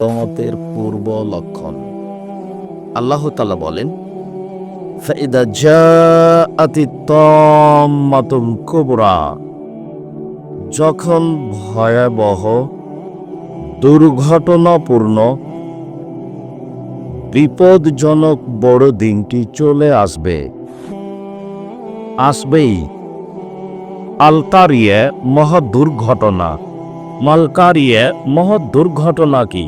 তমতের পূর্ব লক্ষণ আল্লাহ তালা বলেন فإذا جاءت الطامة الكبرى যখন ভয়াবহ দুর্ঘটনাপূর্ণ বিপদজনক বড় দিনটি চলে আসবে আসবেই আলতারিয়ে মহা দুর্ঘটনা মালকারিয়ে মহা দুর্ঘটনা কি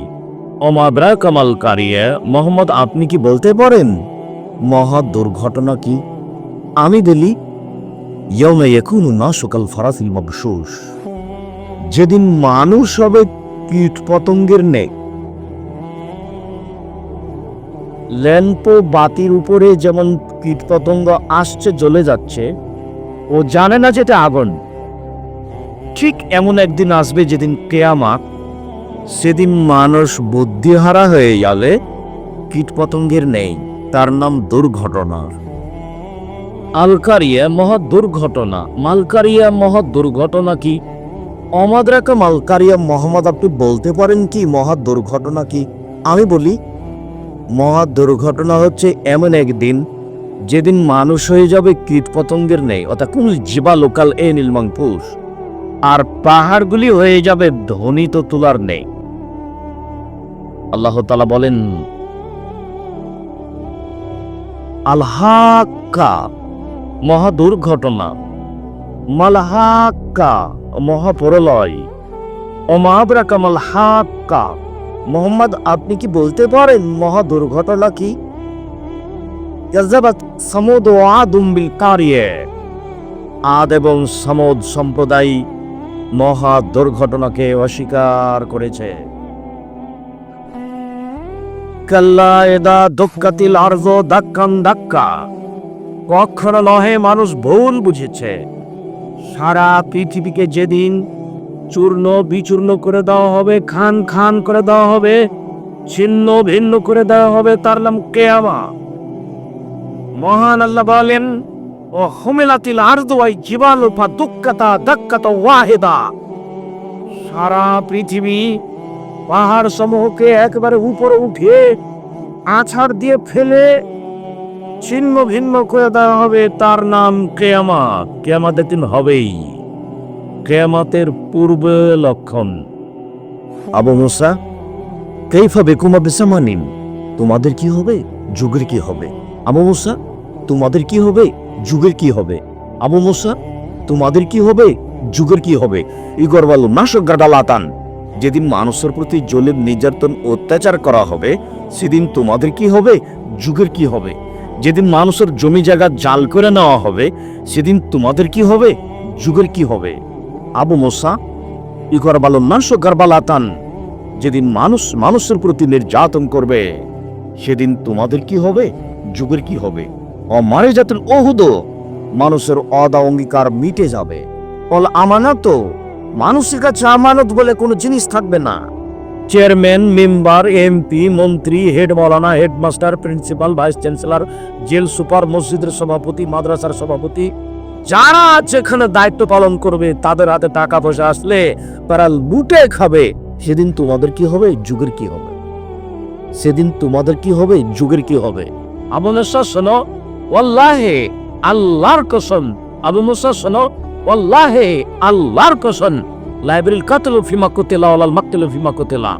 অমাবরা কামালকারিয়ে মোহাম্মদ, আপনি কি বলতে পারেন? মহা দুর্ঘটনা কি? আমি বলি ইয়মে একুনু না সকাল ফরাসিল মবসুস। যেদিন মানুষ হবে কীট পতঙ্গের নেই ল্যাম্পো বাতির উপরে যেমন কীটপতঙ্গ আসছে, জ্বলে যাচ্ছে, ও জানে না যেটা আগুন। ঠিক এমন একদিন আসবে যেদিন কেয়ামাত সেদিন মানুষ বুদ্ধিহারা হয়ে গেলে কীটপতঙ্গের নেই, তার নাম দুর্ঘটনা। আলকারিয়া মহা দুর্ঘটনা মালকারিয়া মহা দুর্ঘটনা কি? অমাদ্রাকা মালকারিয়া মোহাম্মদ আপনি বলতে পারেন কি মহা দুর্ঘটনা কি? আমি বলি মহা দুর্ঘটনা হচ্ছে এমন একদিন যেদিন মানুষ হয়ে যাবে কীটপতঙ্গের নেই, অর্থাৎ কোন জীবা লোকাল এ নীলমাংপুষ আর পাহাড়গুলি হয়ে যাবে ধনী তো তুলার নেই। আল্লাহ তালা বলেন, আলহাক্কা মহা দুর্ঘটনা মালহাক্কা, মহাপরলয়। মোহাম্মদ, আপনি কি বলতে পারেন মহা দুর্ঘটনা কি সামুদ ও আদম বিল কারিয়ে। আদ এবং সমুদ সম্প্রদায় মহা দুর্ঘটনাকে অস্বীকার করেছে। কাল্লা এদা আর্য দাক্কান দাক্কা। কখনো নহে মানুষ ভুল বুঝেছে। সারা পৃথিবীকে যেদিন চূর্ণ বিচূর্ণ করে দেওয়া হবে, খান খান করে দেওয়া হবে, ছিন্ন ভিন্ন করে দেওয়া হবে, তার নাম কেয়ামা। মহান আল্লাহ বলেন, ও হুমেলাতিল আর্দওয়াই জিবাল ফা দুক্কাতা দাক্কাতা ওয়াহেদা। সারা পৃথিবী পাহাড় সমূহকে একবারে উপরে উঠিয়ে আছাড় দিয়ে ফেলে ছিন্ন ভিন্ন করে দেওয়া হবে। তার নাম কেয়ামা কেয়ামাতের দিন হবেই। কেয়ামাতের পূর্বে লক্ষণ। আবু মুসা, কেইফা বেকুমা বেসামানিন তোমাদের কি হবে? যুগের কি হবে? আবু মুসা, তোমাদের কি হবে? যুগের কি হবে? আবু মুসা, তোমাদের কি হবে? যুগের কি হবে? ইগর বালু নাশক গাডালাতান যেদিন মানুষের প্রতি জলের নির্যাতন অত্যাচার করা হবে, সেদিন তোমাদের কি হবে? যুগের কি হবে? যেদিন মানুষের জমি জায়গা জাল করে নেওয়া হবে, সেদিন তোমাদের কি হবে? যুগের কি হবে? আবু মোসা ইগর বালু নাশক গারবালাতান যেদিন মানুষ মানুষের প্রতি নির্যাতন করবে, সেদিন তোমাদের কি হবে? যুগের কি হবে? অমারে জাতের অহুদ মানুষের অদা অঙ্গীকার মিটে যাবে। বল আমানত তো মানুষের কাছে আমানত বলে কোনো জিনিস থাকবে না। চেয়ারম্যান, মেম্বার, এমপি, মন্ত্রী, হেড মৌলানা, headmaster, principal, vice chancellor, jail super, মসজিদের সভাপতি, মাদ্রাসার সভাপতি, যারা এখানে দায়িত্ব পালন করবে, তাদের হাতে টাকা পয়সা আসলে তারা লুটে খাবে। সেদিন তোমাদের কি হবে? যুগের কি হবে? সেদিন তোমাদের কি হবে? যুগের কি হবে? আবু মুসা শোনো, ওয়াল্লাহে, আল্লাহর কসম। আবু মুসা শোনো ওয়াল্লাহে আল্লাহর কসম লাইব্রেরির কাতল ফিমা কোতেলা, ওয়ালাল মাকতেল ফিমা কোতেলা।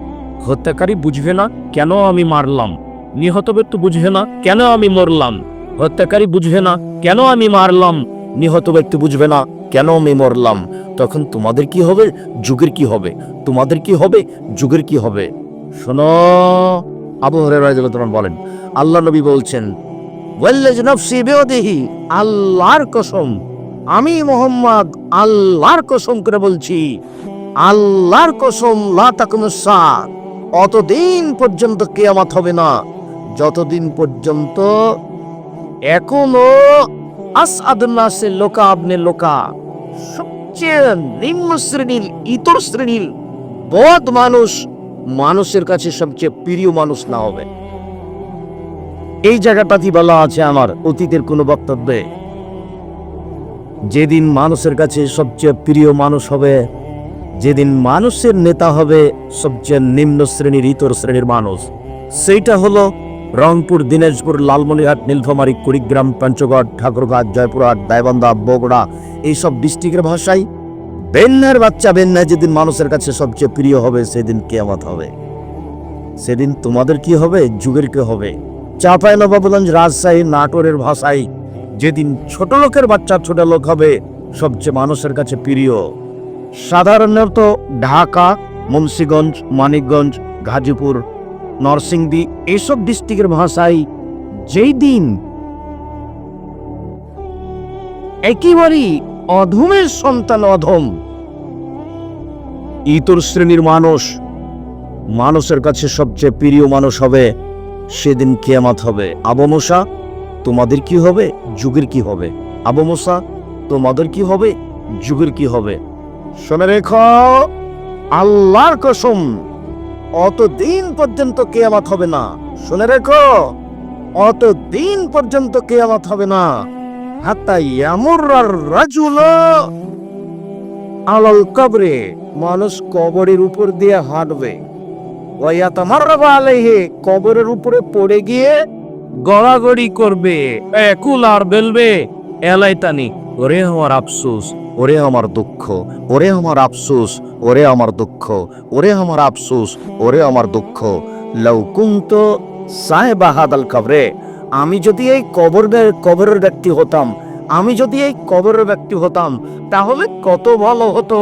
হত্যাকারী বুঝবে না কেন আমি মারলাম। নিহত ব্যক্তি বুঝবে না কেন আমি মরলাম। হত্যাকারী বুঝবে না কেন আমি মারলাম। নিহত ব্যক্তি বুঝবে না কেন আমি মরলাম। তখন তোমাদের কি হবে? যুগের কি হবে? তোমাদের কি হবে? যুগের কি হবে? শোনো, আবু হরেরা বলেন, আল্লাহ নবী বলছেন ওয়াল্লাজ নফসি বিওয়াদিহি, আল্লাহর কসম আমি মোহাম্মদ আল্লাহর কসম করে বলছি, আল্লাহর কসম অতদিন পর্যন্ত কিয়ামত হবে না। যতদিন পর্যন্ত এখনও লোকা আবনে লোকা, সবচেয়ে নিম্ন শ্রেণির, ইতর শ্রেণির বদ মানুষ মানুষের কাছে সবচেয়ে প্রিয় মানুষ না হবে। এই জায়গাটাতে বলা আছে আমার অতীতের কোনো বক্তব্যে যেদিন মানুষের কাছে সবচেয়ে প্রিয় মানুষ হবে, যেদিন মানুষের নেতা হবে, সবচেয়ে নিম্ন শ্রেণির, ইতর শ্রেণির মানুষ। সেইটা হলো রংপুর, দিনাজপুর, লালমনিরহাট, নীলফামারী, কুড়িগ্রাম, পঞ্চগড়, ঠাকুরঘাট, জয়পুরহাট গাইবান্ধা বগুড়া, এইসব ডিস্ট্রিক্টের ভাষায় বেন্নার বাচ্চা বেন্না যেদিন মানুষের কাছে সবচেয়ে প্রিয় হবে, সেদিন কেয়ামত হবে। সেদিন তোমাদের কি হবে? যুগের কি হবে? চাপাই নবাবগঞ্জ রাজশাহী, নাটোরের ভাষায় যেদিন ছোট লোকের বাচ্চা ছোট লোক হবে, সবচেয়ে মানুষের কাছে প্রিয়। সাধারণত ঢাকা, মুন্সীগঞ্জ, মানিকগঞ্জ, গাজীপুর, নরসিংদী এইসব ডিস্ট্রিক্টের ভাষায় যেই দিন একেবারেই অধমের সন্তান অধম। ইতর শ্রেণির মানুষ মানুষের কাছে সবচেয়ে প্রিয় মানুষ হবে সেদিন কেয়ামাত হবে। আবমশা তোমাদের কি হবে? যুগের কি হবে? আবমশা তোমাদের কি হবে? যুগের কি হবে? শোনে রেখো, আল্লাহর কসম অত দিন পর্যন্ত কেয়ামাত হবে না। শুনে রেখো অত দিন পর্যন্ত কেয়ামাত হবে না। হাত্তা ইয়ামুর রাজুল আলাল কবরে, মানুষ কবরের উপর দিয়ে হাঁটবে। ওয়াতামাররাবা আলাইহি, কবরের উপরে পড়ে গিয়ে গড়াগড়ি করবে। একুল আর বেলবে এলাইতানি ওরে আমার আফসোস, ওরে আমার দুঃখ, ওরে আমার আফসোস, ওরে আমার দুঃখ, ওরে আমার আফসোস, ওরে আমার দুঃখ। লাউ কুন্ত সাহেবা হাদাল কবরে, আমি যদি এই কবরের কবরের ব্যক্তি হতাম, আমি যদি এই কবরের ব্যক্তি হতাম, তাহলে কত ভালো হতো।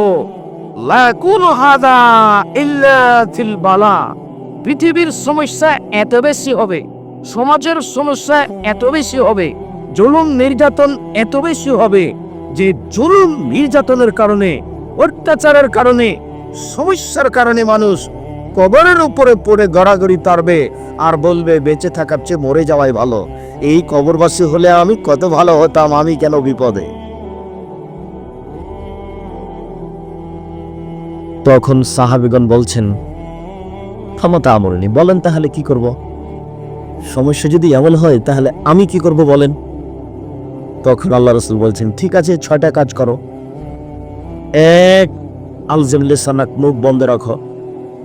পৃথিবীর সমস্যা এত বেশি হবে। সমাজের সমস্যা এত বেশি হবে, জুলুম নির্যাতন এত বেশি হবে যে জুলুম নির্যাতনের কারণে, অত্যাচারের কারণে, সমস্যার কারণে মানুষ কবরের উপরে পড়ে গড়াগড়ি তারবে আর বলবে, বেঁচে থাকার চেয়ে মরে যাওয়াই ভালো। এই কবরবাসী হলে আমি কত ভালো হতাম, আমি কেন বিপদে? তখন সাহাবিগণ বলছেন, ক্ষমতা আমলনি বলেন তাহলে কি করব? সমস্যা যদি এমন হয়, তাহলে আমি কি করব বলেন? তখন আল্লাহ রসুল বলছেন, ঠিক আছে, ছয়টা কাজ করো। এক আলজেমলে সানাক, মুখ বন্ধ রাখো।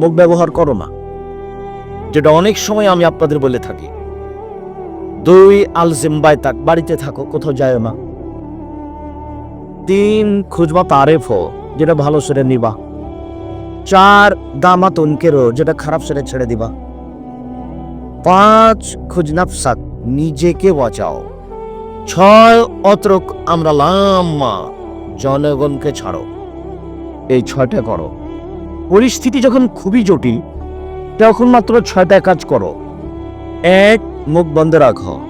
মুখ ব্যবহার করো না। যেটা অনেক সময় আমি আপনাদের বলে থাকি। দুই, আলজেম বাইতাক বাড়িতে থাকো, কোথাও যায় না। তিন খুঁজবা তারেফ যেটা ভালো সেরে নিবা। চার, দামাত উনকেরও যেটা খারাপ সেরে ছেড়ে দিবা। পাঁচ খুজনাফসাক নিজেকে বাঁচাও। ছয় অত্রক আমরা লাম্মা, জনগণকে ছাড়ো। এই ছয়টা করো। পরিস্থিতি যখন খুবই জটিল, তখন মাত্র ছয়টা কাজ করো। এক, মুখ বন্ধ রাখো।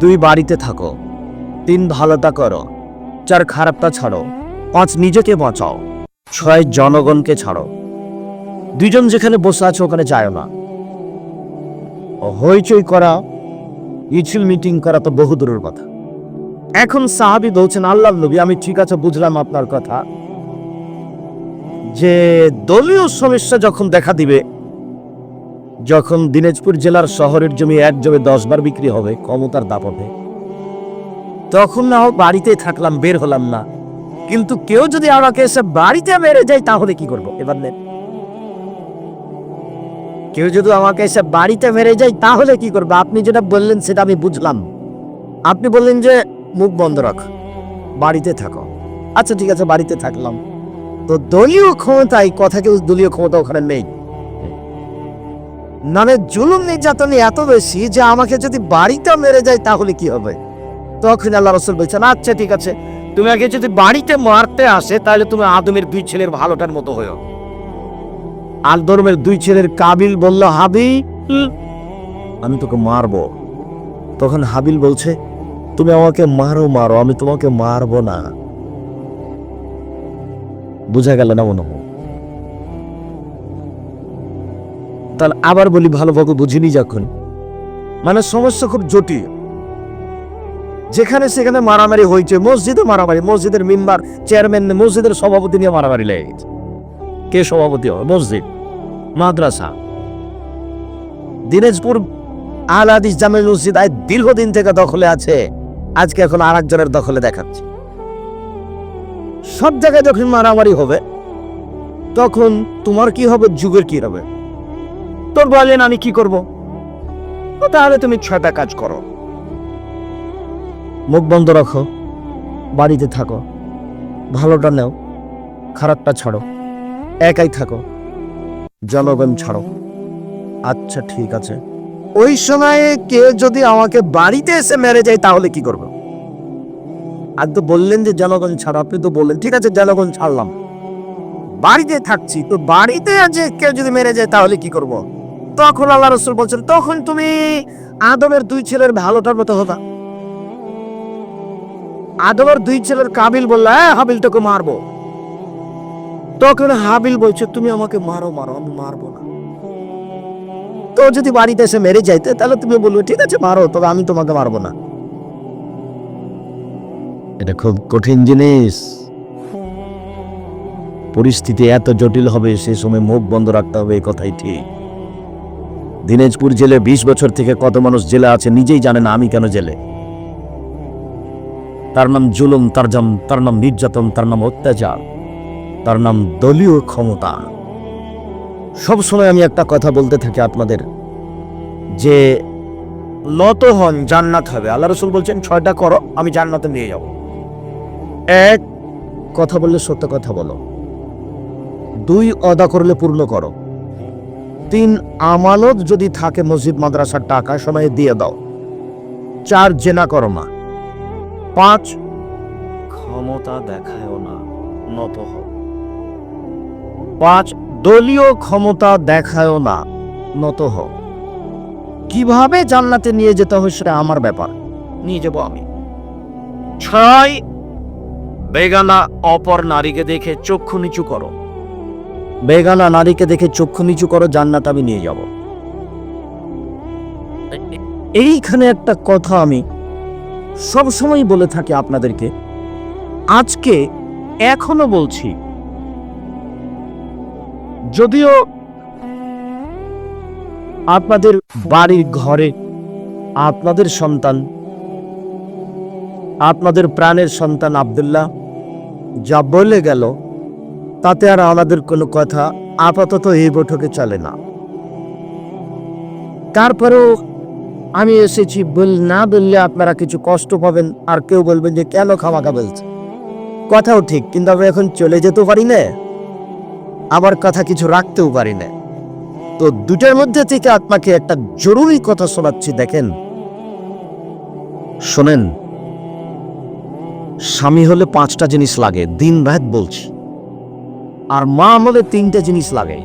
দুই, বাড়িতে থাকো। তিন ভালোটা করো। চার খারাপটা ছাড়ো। পাঁচ, নিজেকে বাঁচাও। ছয়, জনগণকে ছাড়ো। দুইজন যেখানে বসে আছে ওখানে যায় না। হইচই করা, ইছিল মিটিং করা তো বহু দূরের কথা। এখন সাহাবি বলছেন আল্লাহ নবী, আমি ঠিক আছে, বুঝলাম আপনার কথা। যে দলীয় সমস্যা যখন দেখা দিবে, যখন দিনাজপুর জেলার শহরের জমি এক জমি দশ বার বিক্রি হবে, ক্ষমতার দাপটে, তখন না হোক বাড়িতেই থাকলাম, বের হলাম না। কিন্তু কেউ যদি আমাকে এসে বাড়িতে মেরে যায় তাহলে কি করব? এবার নেন। কেউ যদি আমাকে এসে বাড়িতে মেরে যায়, তাহলে কি করবে? আপনি যেটা বললেন, সেটা আমি বুঝলাম। আপনি বললেন যে, মুখ বন্ধ রাখ। বাড়িতে থাকো। আচ্ছা ঠিক আছে, বাড়িতে থাকলাম। তো দলীয় ক্ষমতায় কথা কেউ দলীয় ক্ষমতা ওখানে নেই। মানে জুলুম নির্যাতন এত বেশি যে, আমাকে যদি বাড়িতে মেরে যায়, তাহলে কি হবে? তখন আল্লাহ রসুল বলছেন আচ্ছা ঠিক আছে। তুমি আগে যদি বাড়িতে মারতে আসে, তাহলে তুমি আদমের দুই ছেলের ভালোটার মতো হয়েও। আলদরমের দুই ছেলের কাবিল বলল, হাবিল, আমি তোকে মারবো। তখন হাবিল বলছে, তুমি আমাকে মারো মারো, আমি তোমাকে মারবো না। বুঝা গেল না মনে তাহলে আবার বলি ভালোভাবে বুঝিনি যখন। মানে সমস্যা খুব জটিল। যেখানে সেখানে মারামারি হয়েছে, মসজিদে মারামারি, মসজিদের মেম্বার, চেয়ারম্যান, মসজিদের সভাপতি নিয়ে মারামারি লেগে গেছে কে সভাপতি হবে? মসজিদ, মাদ্রাসা। দিনাজপুর আল জামে মসজিদ আজ দীর্ঘদিন থেকে দখলে আছে। আজকে এখন আর একজনের দখলে দেখাচ্ছে। সব জায়গায় যখন মারামারি হবে, তখন তোমার কি হবে, যুগের কি হবে? তোর বলেন আমি কি করব? তাহলে তুমি ছয়টা কাজ করো। মুখ বন্ধ রাখো, বাড়িতে থাকো। ভালোটা নেও, খারাপটা ছাড়ো। একাই থাকো। জনগণ ছাড়ো। আচ্ছা ঠিক আছে। ওই সময়ে কে যদি আমাকে বাড়িতে এসে মেরে যায়, তাহলে কি করব? আর তো বললেন যে জনগণ ছাড়ো। আপনি তো বললেন, ঠিক আছে জনগণ ছাড়লাম। বাড়িতে থাকছি, তো বাড়িতে আছে কেউ যদি মেরে যায়, তাহলে কি করব? তখন আল্লাহ রসুল বলছেন, তখন তুমি আদমের দুই ছেলের ভালোটার মতো হতা আদমের দুই ছেলের কাবিল বলল হ্যাঁ হাবিলটাকে মারবো। তখন হাবিল বলছে, তুমি আমাকে মারো মারো, আমি মারবো না। তো যদি বাড়িতে এসে মেরে যাইতে, তাহলে তুমি বলবে, ঠিক আছে, মারো, তবে আমি তোমাকে মারবো না। এটা খুব কঠিন জিনিস। পরিস্থিতি এত জটিল হবে, সে সময় মুখ বন্ধ রাখতে হবে, এই কথাই ঠিক। দিনাজপুর জেলে বিশ বছর থেকে কত মানুষ জেলে আছে, নিজেই জানে না আমি কেন জেলে। তার নাম জুলুম, তার নাম তার নাম নির্যাতন, তার নাম অত্যাচার। তার নাম দলীয় ক্ষমতা। সব সময় আমি একটা কথা বলতে থাকি আপনাদের, যে নত হন জান্নাত হবে। আল্লাহ রসুল বলছেন, ছয়টা করো, আমি জান্নাতে নিয়ে যাব। এক, কথা বললে সত্য কথা বলো। দুই, অদা করলে পূর্ণ করো। তিন, আমানত যদি থাকে মসজিদ, মাদ্রাসার টাকা, সময় দিয়ে দাও। চার, জেনা করো না। পাঁচ, ক্ষমতা দেখায়ও না, নত হও। পাঁচ দলীয় ক্ষমতা দেখায়ও না, নত হও। কীভাবে জান্নাতে নিয়ে যেতে হবে সেটা আমার ব্যাপার, নিয়ে যাব আমি। ছয় বেগানা অপর নারীকে দেখে চক্ষু নিচু করো। বেগানা নারীকে দেখে চক্ষু নিচু করো, জান্নাত আমি নিয়ে যাব। এইখানে একটা কথা আমি সবসময় বলে থাকি আপনাদেরকে। আজকে এখনও বলছি যদিও আপনাদের বাড়ির ঘরে আপনাদের সন্তান, আপনাদের প্রাণের সন্তান আব্দুল্লাহ যা বলে গেল, তাতে আর আমাদের কোনো কথা আপাতত এই বৈঠকে চলে না। তারপরেও আমি এসেছি, বল, না বললে আপনারা কিছু কষ্ট পাবেন, আর কেউ বলবেন যে কেন খামাখা বলছে কথাও ঠিক, কিন্তু আমি এখন চলে যেতেও পারি না। আবার কথা কিছু রাখতেও পারি না তো দুটার মধ্যে থেকে আপনাকে একটা জরুরি কথা শোনাচ্ছি, দেখেন। শোনেন, স্বামী হলে পাঁচটা জিনিস লাগে, দিন রাত বলছি। আর মা হলে তিনটা জিনিস লাগে।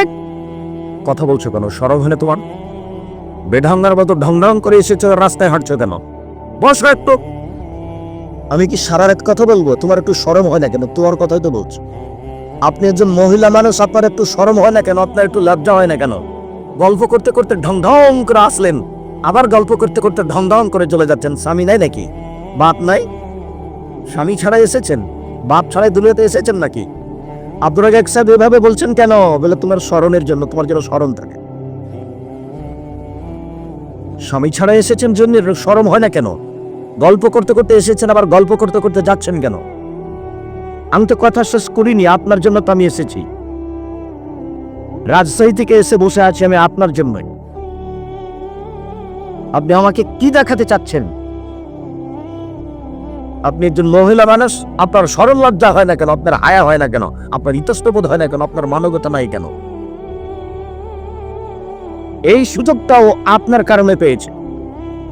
এক। কথা বলছো কেন? সরব হলে তোমার বেঢঙ্গার মতো ঢং ঢং করে এসেছ, রাস্তায় হাঁটছো কেন? বসো একটু। আমি কি সারা রাত কথা বলব? তোমার একটু সরম হয় না কেন? তোমার কথাই তো বলছো। আপনি একজন মহিলা মানুষ, আপনার একটু সরম হয় না কেন? আপনার একটু লজ্জা হয় না কেন? গল্প করতে করতে ঢং ঢং করে আসলেন। আবার গল্প করতে করতে ঢং ঢং করে চলে যাচ্ছেন। স্বামী নাই নাকি? বাপ নাই? স্বামী ছাড়া এসেছেন? বাপ ছাড়াই দুনিয়াতে এসেছেন নাকি? আব্দুল রাজাক সাহেব এভাবে বলছেন কেন? বলে তোমার স্মরণের জন্য, তোমার যেন স্মরণ থাকে। স্বামী ছাড়া এসেছেন জন্য স্মরণ হয় না কেন? গল্প করতে করতে এসেছেন, আবার গল্প করতে করতে যাচ্ছেন কেন? আমি তো কথা শেষ করিনি, আপনার জন্য তো আমি এসেছি। রাজশাহী থেকে এসে বসে আছি আমি আপনার জন্যই। আপনি আমাকে কি দেখাতে চাচ্ছেন? আপনি একজন মহিলা মানুষ, আপনার সরল লজ্জা হয় না কেন? আপনার হায়া হয় না কেন? আপনার ইতস্তবোধ হয় না কেন? আপনার মানবতা নাই কেন? এই সুযোগটাও আপনার কারণে পেয়েছে।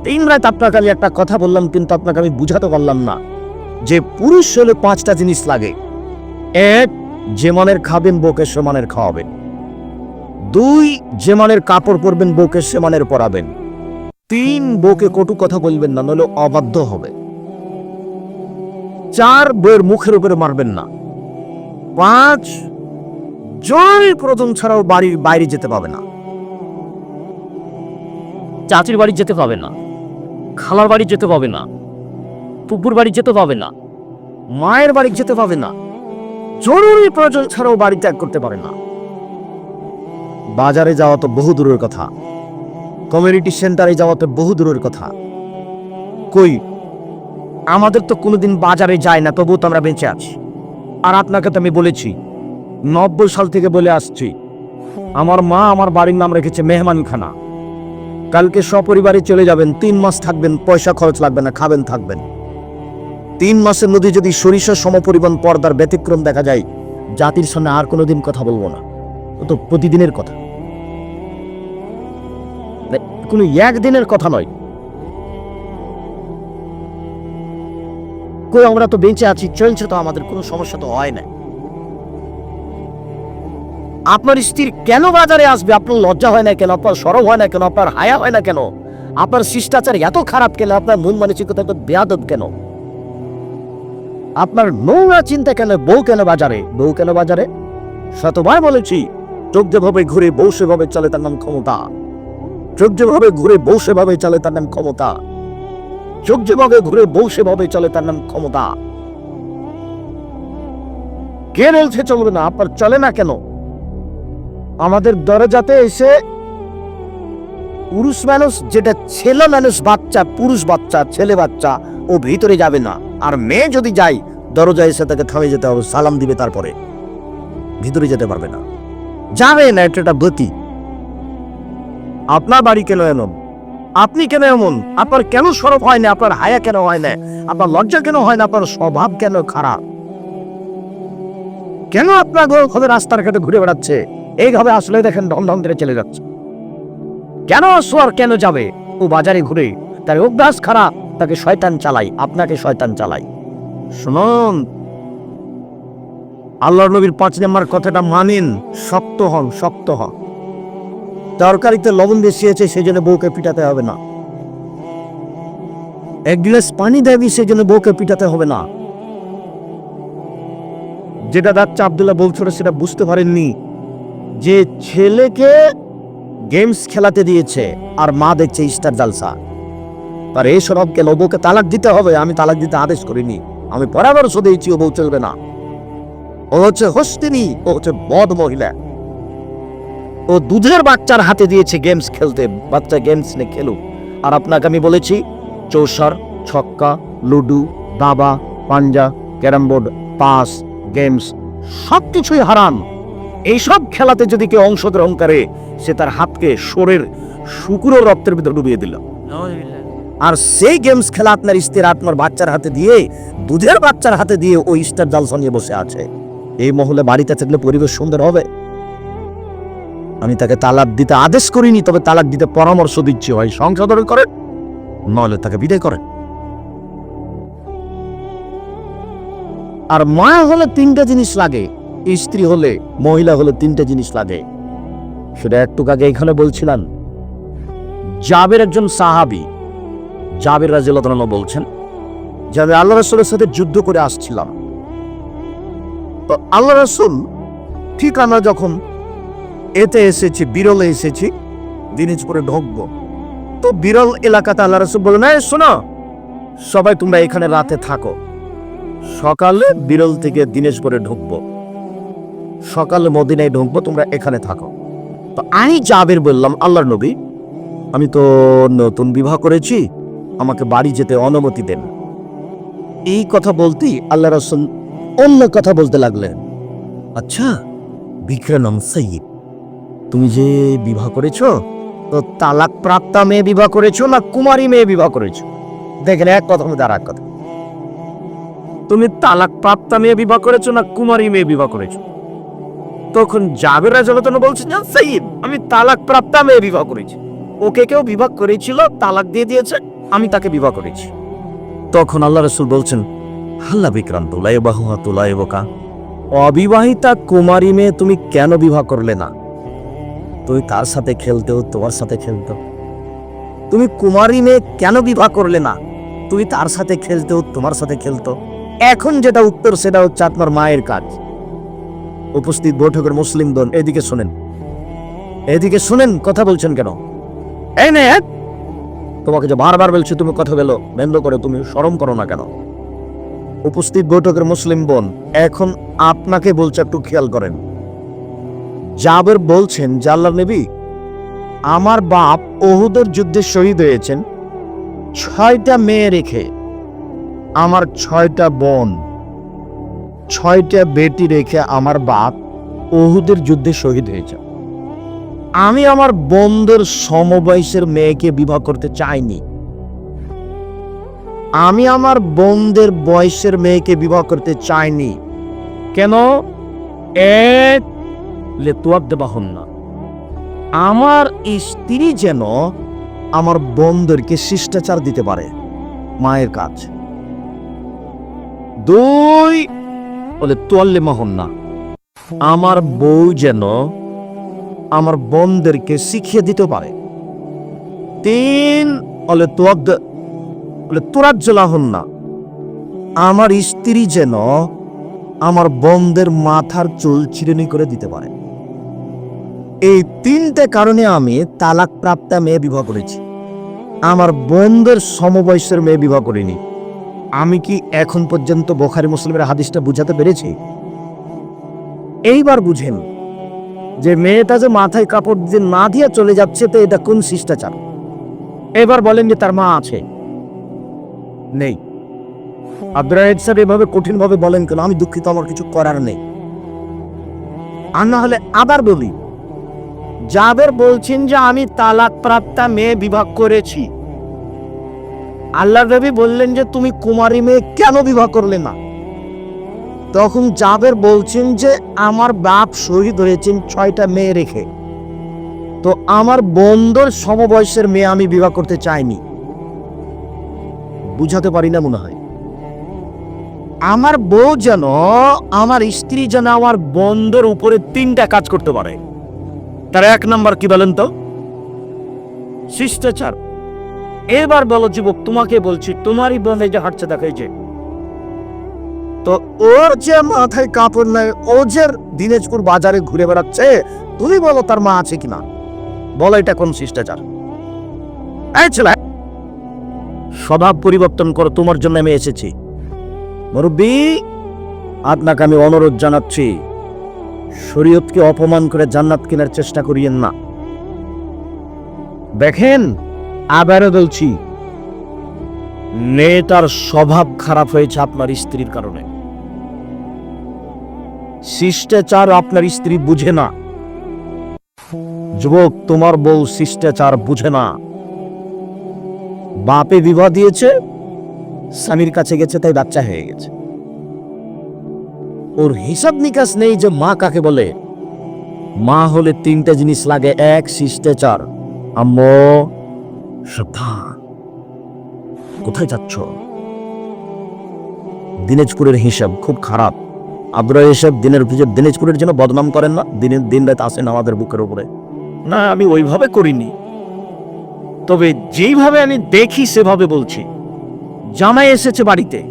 তিন রাত আপনার কাছে একটা কথা বললাম, কিন্তু আপনাকে আমি বুঝাতে পারলাম না। যে পুরুষ হলে পাঁচটা জিনিস লাগে। এক, যে মানের খাবেন বউকে সমানের খাওয়াবেন। দুই, যে মানের কাপড় পরবেন বউকে সমানের পরাবেন। তিন, বউকে কটু কথা বলবেন না, নইলে অবাধ্য হবে। চার বইয়ের মুখের উপরে মারবেন না। পাঁচ জয় প্রথম ছাড়াও বাড়ির বাইরে যেতে পাবে না। চাচির বাড়ি যেতে পাবে না। খালার বাড়ি যেতে পাবে না। পুকুর বাড়ি যেতে পাবে না। মায়ের বাড়ি যেতে পাবে না। জরুরি প্রয়োজন ছাড়াও বাড়ি ত্যাগ করতে পারে না। বাজারে যাওয়া তো বহু দূরের কথা। কমিউনিটি সেন্টারে যাওয়া তো বহু দূরের কথা। কই? আমাদের তো কোনোদিন বাজারে যায় না, তবুও তো আমরা বেঁচে আছি। আর আপনাকে তো আমি বলেছি, নব্বই সাল থেকে বলে আসছি, আমার মা আমার বাড়ির নাম রেখেছে মেহমানখানা। কালকে সপরিবারে চলে যাবেন, তিন মাস থাকবেন, পয়সা খরচ লাগবে না, খাবেন, থাকবেন। তিন মাসের মধ্যে যদি সরিষার সমপরিমাণ পর্দার ব্যতিক্রম দেখা যায়, জাতির সামনে আর কোনোদিন কথা বলব না। তো প্রতিদিনের কথা। কোনো একদিনের কথা নয়। কই, আমরা তো বেঁচে আছি, চলছে তো আমাদের, কোনো সমস্যা তো হয় না। আপনার স্ত্রী কেন বাজারে আসবে? আপনার লজ্জা হয় না কেন? আপনার সরব হয় না কেন? আপনার হায়া হয় না কেন? আপনার শিষ্টাচার এত খারাপ কেন? আপনার মন মানসিকতা এত বেয়াদব কেন? আপনার নোংরা চিন্তা কেন বউ কেন বাজারে? বউ কেন বাজারে? শতবার বলেছি চোখ যেভাবে ঘুরে বউ সেভাবে চলে তার নাম ক্ষমতা। চোখ যেভাবে ঘুরে বউ সেভাবে চলে তার নাম ক্ষমতা। চোখ যেভাবে ঘুরে বউ সেভাবে চলে তার নাম ক্ষমতা। কে বলছে চলবে না? আপনার চলে না কেন? আমাদের দরজাতে এসে পুরুষ মানুষ যেটা ছেলে মানুষ বাচ্চা পুরুষ বাচ্চা ছেলে বাচ্চা ও ভিতরে যাবে না। আর মেয়ে যদি যায় দরজা এসে তাকে থামে যেতে হবে, সালাম দিবে তারপরে। ভিতরে যেতে পারবে না। যাবে না এটা গতি আপনার বাড়ি কেন এমন? আপনি কেন এমন? আপনার কেন সরব হয় না? আপনার হায়া কেন হয় না? আপনার লজ্জা কেন হয় না? আপনার স্বভাব কেন খারাপ? কেন আপনার ঘরে রাস্তার ঘাটে ঘুরে বেড়াচ্ছে? এইভাবে আসলে দেখেন ঢম করে চলে যাচ্ছে। কেন সোয়ার কেন যাবে? ও বাজারে ঘুরে, তার অভ্যাস খারাপ। তাকে শয়তান চালাই, আপনাকে শয়তান চালাই। শুনুন। আল্লাহ নবীর পাঁচ নম্বর কথাটা মানেন, শক্ত হন শক্ত হন। তরকারিতে লবণ বেশি আছে সেই জন্য বউকে পিটাতে হবে না। এক গ্লাস পানি দেবি সেই জন্য বউকে পিটাতে হবে না। যেটা দাচ্চা আবদুল্লাহ বলছিল, সেটা বুঝতে পারেননি। যে ছেলেকে গেমস খেলাতে দিয়েছে, আর মা দেখছে স্টার জালসা আর এই সরবকে বউকে তালাক দিতে হবে, আমি তালাক দিতে আদেশ করিনি। আমি পরামর্শ দিয়েছি ও বউ চলবে না। ও হচ্ছে হস্তিনী, ও হচ্ছে বদ মহিলা। ও দুধের বাচ্চার হাতে দিয়েছে গেমস খেলতে, বাচ্চা গেমস নিয়ে খেলুক। আর আপনাকে আমি বলেছি, চৌসার, ছক্কা, লুডু, দাবা, পাঞ্জা, ক্যারাম বোর্ড, পাস গেমস সব কিছুই হারাম এইসব খেলাতে যদি কেউ অংশগ্রহণ করে, সে তার হাতকে সোরের শুকুরো রক্তের ভিতরে ডুবিয়ে দিল। আর সেই গেমস খেলা আপনার স্ত্রীর আপনার বাচ্চার হাতে দিয়ে, দুধের বাচ্চার হাতে দিয়ে ওই স্টার জালসা নিয়ে বসে আছে। এই মহলে বাড়িতে থাকলে পরিবেশ সুন্দর হবে। আমি তাকে তালাক দিতে আদেশ করিনি, তবে তালাক দিতে পরামর্শ দিচ্ছি। হয় সংশোধন করেন, নইলে তাকে বিদায় করেন। আর মা হলে তিনটা জিনিস লাগে, স্ত্রী হলে মহিলা হলে তিনটা জিনিস লাগে। সেটা একটু আগে এখানে বলছিলাম। জাবের একজন সাহাবি জাবের রাজিল্লাহ বলছেন যে আমি আল্লাহ রসুলের সাথে যুদ্ধ করে আসছিলাম, তো আল্লাহ রসুল ঠিক আমরা যখন এতে এসেছি, বিরলে এসেছি, দিনাজপুরে ঢুকবো। তো বিরল এলাকাতে আল্লাহ রসুল বললেন, "এই শোনো, সবাই তোমরা এখানে রাতে থাকো। সকালে বিরল থেকে দিনেশপুরে ঢুকবো। সকালে মদিনায় ঢুকবো, তোমরা এখানে থাকো। তো আমি জাবের বললাম, আল্লাহর নবী, আমি তো নতুন বিবাহ করেছি আমাকে বাড়ি যেতে অনুমতি দেন। এই কথা বলতেই আল্লাহ রসুল অন্য কথা বলতে লাগলেন। আচ্ছা বিক্রম সঈদ, তুমি যে বিবাহ করেছ, তো তালাক প্রাপ্তা মেয়ে বিবাহ করেছ না কুমারী মেয়ে বিবাহ করেছ? দেখেন, এক কথা আর এক কথা। তুমি তালাক প্রাপ্তা মেয়ে বিবাহ করেছ না কুমারী মেয়ে বিবাহ করেছ? তখন জাবের রাজলতন বলছে যে সঈদ, আমি তালাক প্রাপ্তা মেয়ে বিবাহ করেছি। ওকে কেউ বিবাহ করেছিল তালাক দিয়ে দিয়েছে আমি তাকে বিবাহ করেছি। তখন আল্লাহ রসুল বলছেন হাল্লা বিক্রান্ত তুলাই বাহুয়া তুলাই বোকা অবিবাহিতা কুমারী মেয়ে তুমি কেন বিবাহ করলে না? তুমি তার সাথে খেলতেও তোমার সাথে খেলতো? তুমি কুমারী মেয়ে কেন বিবাহ করলে না? তুমি তার সাথে খেলতেও তোমার সাথে খেলতো? এখন যেটা উত্তর সেটা হচ্ছে আপনার মায়ের কাজ। উপস্থিত বৈঠকের মুসলিম দল এদিকে শোনেন। এদিকে শোনেন কথা বলছেন কেন? এই নে তোমাকে যে বারবার বলছি, তুমি কথা বলো। বন্ধ করে তুমি, শরম করো না কেন? উপস্থিত বৈঠকের মুসলিম বোন, এখন আপনাকে বলছে, একটু খেয়াল করেন। জাবের বলছেন জাল্লা নবী, আমার বাপ ওহুদের যুদ্ধে শহীদ হয়েছেন, ছয়টা মেয়ে রেখে, আমার ছয়টা বোন, ছয়টা বেটি রেখে আমার বাপ ওহুদের যুদ্ধে শহীদ হয়েছে আমি আমার বন্ধুর সমবয়সের মেয়েকে বিবাহ করতে চাইনি। আমি আমার বোনদের বয়সের মেয়েকে বিবাহ করতে চাইনি। কেন? না। আমার স্ত্রী যেন আমার বোনদেরকে শিষ্টাচার দিতে পারে। মায়ের কাজ। দুই বলে তোয়াল্লে মোহন না। আমার বউ যেন আমার বোনদেরকে শিখিয়ে দিতে পারে। তিন বলে তোয়াব বলে তোরাজ্জলা হন না আমার স্ত্রী যেন আমার বোনদের মাথার চুল চিরুনি করে দিতে পারে। এই তিনটে কারণে আমি তালাক প্রাপ্তা মেয়ে বিবাহ করেছি। আমার বোনদের সমবয়সের মেয়ে বিবাহ করিনি। আমি কি এখন পর্যন্ত বোখারি মুসলিমের হাদিসটা বুঝাতে পেরেছি? এইবার বুঝেন যে মেয়েটা যে মাথায় কাপড় দিয়ে না দিয়ে চলে যাচ্ছে, তো এটা কোন শিষ্টাচার? এবার বলেন যে তার মা আছে। নেই। আব্দুল রাহিদ স্যার এভাবে কঠিনভাবে বলেন কেন? আমি দুঃখিত, আমার কিছু করার নেই। আর না হলে আবার বলি, জাবের বলছেন যে আমি তালাক প্রাপ্তা মেয়ে বিবাহ করেছি। আল্লাহ নবী বললেন যে তুমি কুমারী মেয়ে কেন বিবাহ করলে না? তখন জাবের বলছেন যে, আমার বাপ শহীদ হয়েছেন ছয়টা মেয়ে রেখে। তো আমার বন্ধুর সমবয়সের মেয়ে আমি বিবাহ করতে চাইনি। বুঝাতে পারি না মনে হয়। আমার বউ যেন আমার স্ত্রী যেন আমার বন্ধুর উপরে তিনটা কাজ করতে পারে। তার এক নাম্বার কি বলেন তো? শিষ্টাচার। এবার বলো যুবক, তোমাকে বলছি, তোমারই বন্ধে যে হাঁটছে দেখাইছে তো ওর যে মাথায় কাপড় নাই, ও যে দিনাজপুর বাজারে ঘুরে বেড়াচ্ছে, তুমি বলো তার মা আছে কিনা? বলো এটা কোন শিষ্টাচার? স্বভাব পরিবর্তন করো, তোমার জন্য আমি এসেছি। মুরব্বী, আপনাকে আমি অনুরোধ জানাচ্ছি, শরীয়তকে অপমান করে জান্নাত কেনার চেষ্টা করিয়েন না। দেখেন, আবারও বলছি মেয়েটার স্বভাব খারাপ হয়েছে আপনার স্ত্রীর কারণে। শিষ্টাচার আপনার স্ত্রী বুঝে না। যুবক, তোমার বউ শিষ্টাচার বুঝে না। বাপে বিবাহ দিয়েছে, স্বামীর কাছে গেছে, তাই বাচ্চা হয়ে গেছে। ওর হিসাব নিকাশ নেই যে মা কাকে বলে। মা হলে তিনটা জিনিস লাগে, এক শিষ্টাচার। আম্মু কোথায় যাচ্ছ? দিনাজপুরের হিসাব খুব খারাপ। আপনারা এসব দিনের ভিতর দিনাজপুরের জন্য বদনাম করেন না? দিনের দিন রাত আসেন আমাদের বুকের উপরে। না, আমি ওইভাবে করিনি। তবে যেইভাবে আমি দেখি, সেভাবে বলছি। জামাই এসেছে বাড়িতে।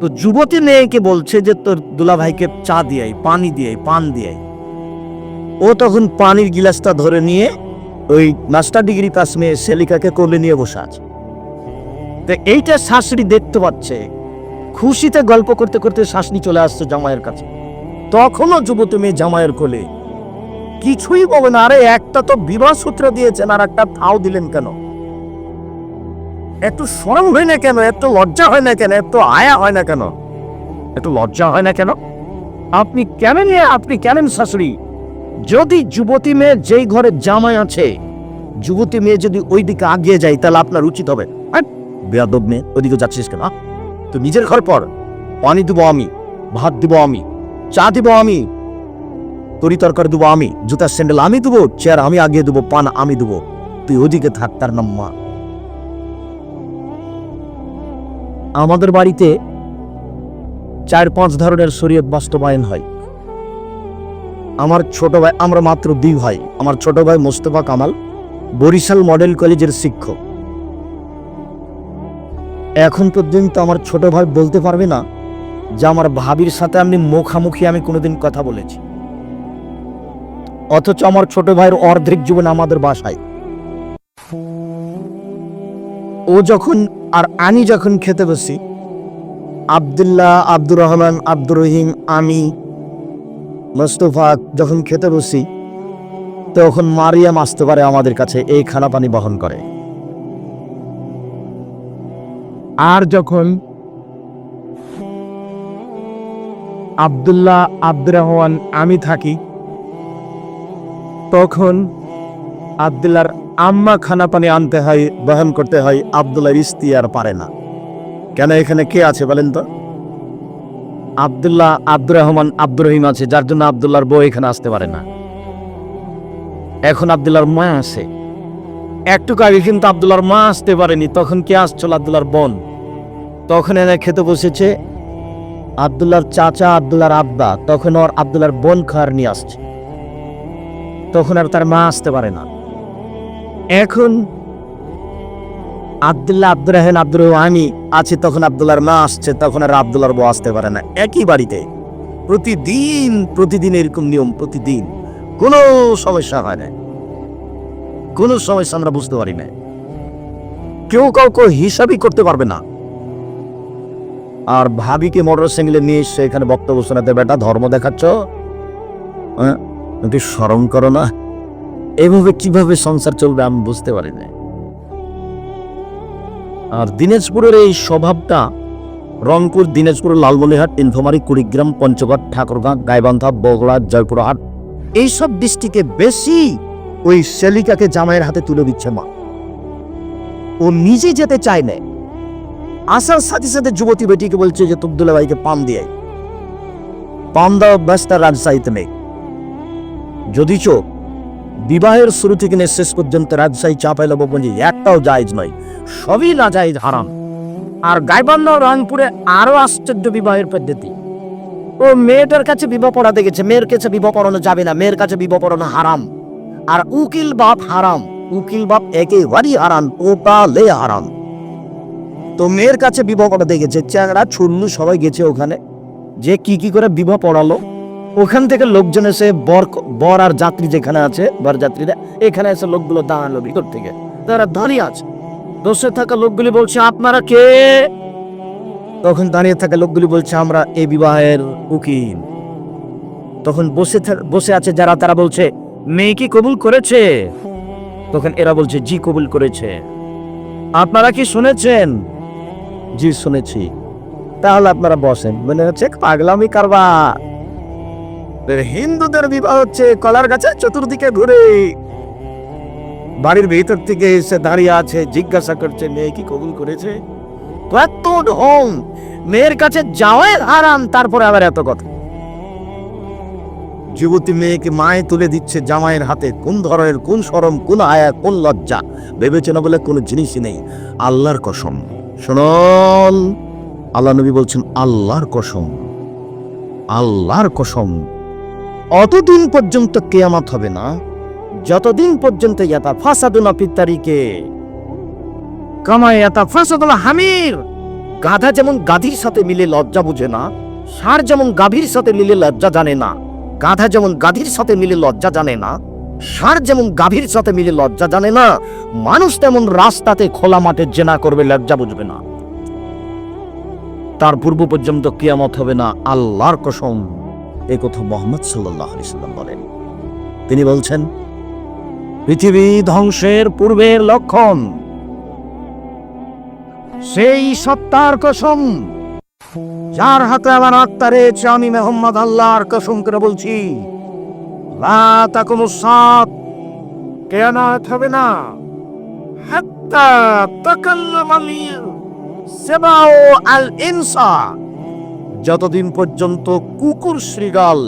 তো যুবতী মেয়েকে বলছে যে, তোর দুলাভাইকে চা দিয়াই, পানি দিয়াই, পান দিয়াই। ও তখন পানির গিলাসটা ধরে নিয়ে ওই মাস্টার ডিগ্রি পাস মেয়ে সেলিকাকে কোলে নিয়ে বসে আছে। তো এইটা শাশুড়ি দেখতে পাচ্ছে। খুশিতে গল্প করতে করতে শাশুড়ি চলে আসছে জামাইয়ের কাছে। তখনও যুবতী মেয়ে জামাইয়ের কোলে, কিছুই বলে না, আরে একটা তো বিবাহ সূত্র দিয়েছেন, আর একটা থাও দিলেন কেন? একটু শরম হয় না কেন? এত লজ্জা হয় না কেন? এত আয়া হয় না কেন? একটু লজ্জা হয় না কেন? আপনি কেন নিয়ে, আপনি কেন শাশুড়ি? যদি যুবতী মেয়ে যেই ঘরে জামাই আছে, যুবতী মেয়ে যদি ওই দিকে আগিয়ে যায়, তাহলে আপনার উচিত হবে। বেয়াদব মেয়ে, ওইদিকে যাচ্ছিস কেন? তো নিজের ঘর পর। পানি দেবো আমি, ভাত দেবো আমি, চা দেবো আমি, তরি তরকারি দেবো আমি, জুতার স্যান্ডেল আমি দেবো, চেয়ার আমি আগিয়ে দেবো, পান আমি দেবো। তুই ওদিকে থাক তার নাম মা আমাদের বাড়িতে চার পাঁচ ধরনের শরীয়ত বাস্তবায়ন হয়। আমার ছোট ভাই, আমরা মাত্র দুই ভাই। আমার ছোট ভাই মোস্তফা কামাল, বরিশাল মডেল কলেজের শিক্ষক। এখন পর্যন্ত আমার ছোট ভাই বলতে পারবে না যে আমার ভাবির সাথে আমি মুখামুখি আমি কোনোদিন কথা বলেছি। অথচ আমার ছোট ভাইয়ের অর্ধেক জীবন আমাদের বাসায়। ও যখন আর আমি যখন খেতে বসি, আবদুল্লাহ, আব্দুর রহমান, আব্দুর রহিম, আমি, মোস্তফা যখন খেতে বসি, তখন মারিয়াম আসতে পারে আমাদের কাছে, এই খানা পানি বহন করে। আর যখন আব্দুল্লাহ আব্দুর রহমান আমি থাকি, তখন আব্দুল্লাহর আম্মা খানা পানি আনতে হয়, বহন করতে হয়, আব্দুল্লাহর স্ত্রী আর পারে না। কেন এখানে কে আছে বলেন তো? আব্দুল্লাহ আব্দুর রহমান আব্দুর রহিম আছে, যার জন্য আব্দুল্লাহর বউ এখানে আসতে পারে না। এখন আব্দুল্লাহর মা আছে। একটু আগে কিন্তু আব্দুল্লাহর মা আসতে পারেনি, তখন কে আসছিল আব্দুল্লাহর বোন? তখন এনে খেতে বসেছে। আব্দুল্লাহর চাচা আব্দুল্লাহর আব্বা, তখন ওর আব্দুল্লাহর বোন খাওয়ার নিয়ে আসছে। তখন আর তার মা আসতে পারে না। এখন আব্দুল্লাহ, আব্দুর রহমান, আব্দুর আমি আছে, তখন আব্দুল্লাহর মা আসছে, তখন আর আব্দুল্লাহর বউ আসতে পারে না। একই বাড়িতে। প্রতিদিন প্রতিদিন এরকম নিয়ম, প্রতিদিন। কোনো সমস্যা হয় না। কোনো সমস্যা আমরা বুঝতে পারি না। কেউ কাউকে হিসাবই করতে পারবে না। আর ভাবিকে মোটর সাইকেলে নিয়ে এসে এখানে বক্তব্য শোনাতে, বেটা, ধর্ম দেখাচ্ছ? হ্যাঁ একটু স্মরণ করো না। এভাবে কীভাবে সংসার চলবে আমি বুঝতে পারি না আর দিনাজপুরের এই স্বভাবটা রংপুর, দিনাজপুর লালমনিহাট ইনফোমারি, কুড়িগ্রাম, পঞ্চগড়, ঠাকুরগাঁ, গাইবান্ধা, বগুড়া, জয়পুরহাট, এইসব ডিস্ট্রিক্টে বেশি ওই সেলিকাকে জামাইয়ের হাতে তুলে দিচ্ছে মা। ও নিজে যেতে চায় না। আসার সাথে সাথে যুবতী বেটিকে বলছে যে, তুবদুল্লা ভাইকে পাম দিয়ে আয়। পাম দাও ব্যস্ত রাজশাহীতে নেই। যদিচ বিবাহের শুরু থেকে নিয়ে শেষ পর্যন্ত রাজশাহী চাপাইল বপঞ্জি একটাও জায়েজ নয়, সবই না জায়েজ হারাম। আর গাইবান্ধা ও রংপুরে আরও আশ্চর্য বিবাহের পদ্ধতি। ও মেয়েটার কাছে বিবাহ পড়াতে গেছে, মেয়ের কাছে বিবাহ পড়ানো যাবে না, মেয়ের কাছে বিবাহ পড়ানো হারাম। আর উকিল বাপ হারাম, উকিল বাপ একেবারেই হারাম টোটালে হারাম। তো মেয়ের কাছে বিবাহ পড়াতে গেছে চ্যাংড়া ছুল্লু সবাই গেছে ওখানে। যে কি কি করে বিবাহ পড়ালো। ওখান থেকে লোকজন এসে বর বর আর যাত্রী যেখানে আছে, বর যাত্রীরা, এখানে এসে লোকগুলো দাঁড়াল ভিতর থেকে। তারা দাঁড়িয়ে আছে। বসে থাকা লোকগুলি বলছে, আপনারা কে? তখন দাঁড়িয়ে থাকা লোকগুলি বলছে, আমরা এই বিবাহের উকিল। তখন বসে বসে আছে যারা, তারা বলছে, মেয়ে কি কবুল করেছে? তখন এরা বলছে, জি, কবুল করেছে। আপনারা কি শুনেছেন? জি, শুনেছি। তাহলে আপনারা বসেন। মনে হচ্ছে পাগলামি কারবার হিন্দুদের বিবাহ হচ্ছে কলার গাছে চতুর্দিকে ঘুরে। বাড়ির ভিতর থেকে এসে দাঁড়িয়ে আছে, জিজ্ঞাসা করছে, মেয়ে কি কবুল করেছে? মেয়ের কাছে যাওয়াই হারাম, তারপরে আবার এত কথা। যুবতী মেয়েকে মায়ে তুলে দিচ্ছে জামাইয়ের হাতে, কোন ধরনের, কোন শরম, কোন আয়া, কোন লজ্জা? ভেবেছে না বলে কোনো জিনিসই নেই। আল্লাহর কসম। শুনুন আল্লাহ নবী বলছেন, আল্লাহর কসম আল্লাহর কসম, অতদিন পর্যন্ত কেয়ামত হবে না, যতদিন পর্যন্ত ইয়াতা ফাসাদুনা পিতারিকে কামায় ইয়াতা ফাসাদুল হামির, গাধা যেমন গাধির সাথে মিলে লজ্জা বুঝে না ষাঁড় যেমন গাভীর সাথে মিলে লজ্জা জানে না, গাধা যেমন গাধির সাথে মিলে লজ্জা জানে না ষাঁড় যেমন গাভীর সাথে মিলে লজ্জা জানে না, মানুষ তেমন রাস্তাতে খোলা মাঠে জেনা করবে, লজ্জা বুঝবে না। তার পূর্ব পর্যন্ত কিয়ামত হবে না, আল্লাহর কসম। এ কথা মোহাম্মদ সাল্লাহ সাল্লাম বলেন। তিনি বলছেন, পৃথিবী ধ্বংসের পূর্বের লক্ষণ। সেই সত্তার কসম, যার হাতে আমার আত্মা রয়েছে, আমি মেহম্মদ আল্লাহর কসম করে বলছি। লা তাকুমু সাত। কেয়ানাত হবে না। হাত্তা তাকাল্লামাল সেবাও আল ইনসা। যতদিন পর্যন্ত কুকুর শ্রীগাল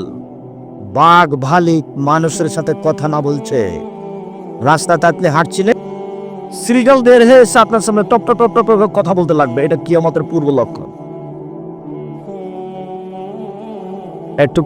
বাঘ ভালিক মানুষের সাথে কথা না বলছে রাস্তাতে আপনি হাঁটছিলেন শ্রীগাল দের হয়ে এসে আপনার সামনে টপ টপ টপ টপ কথা বলতে লাগবে। এটা কি কিয়ামতের পূর্ব লক্ষণ। একটু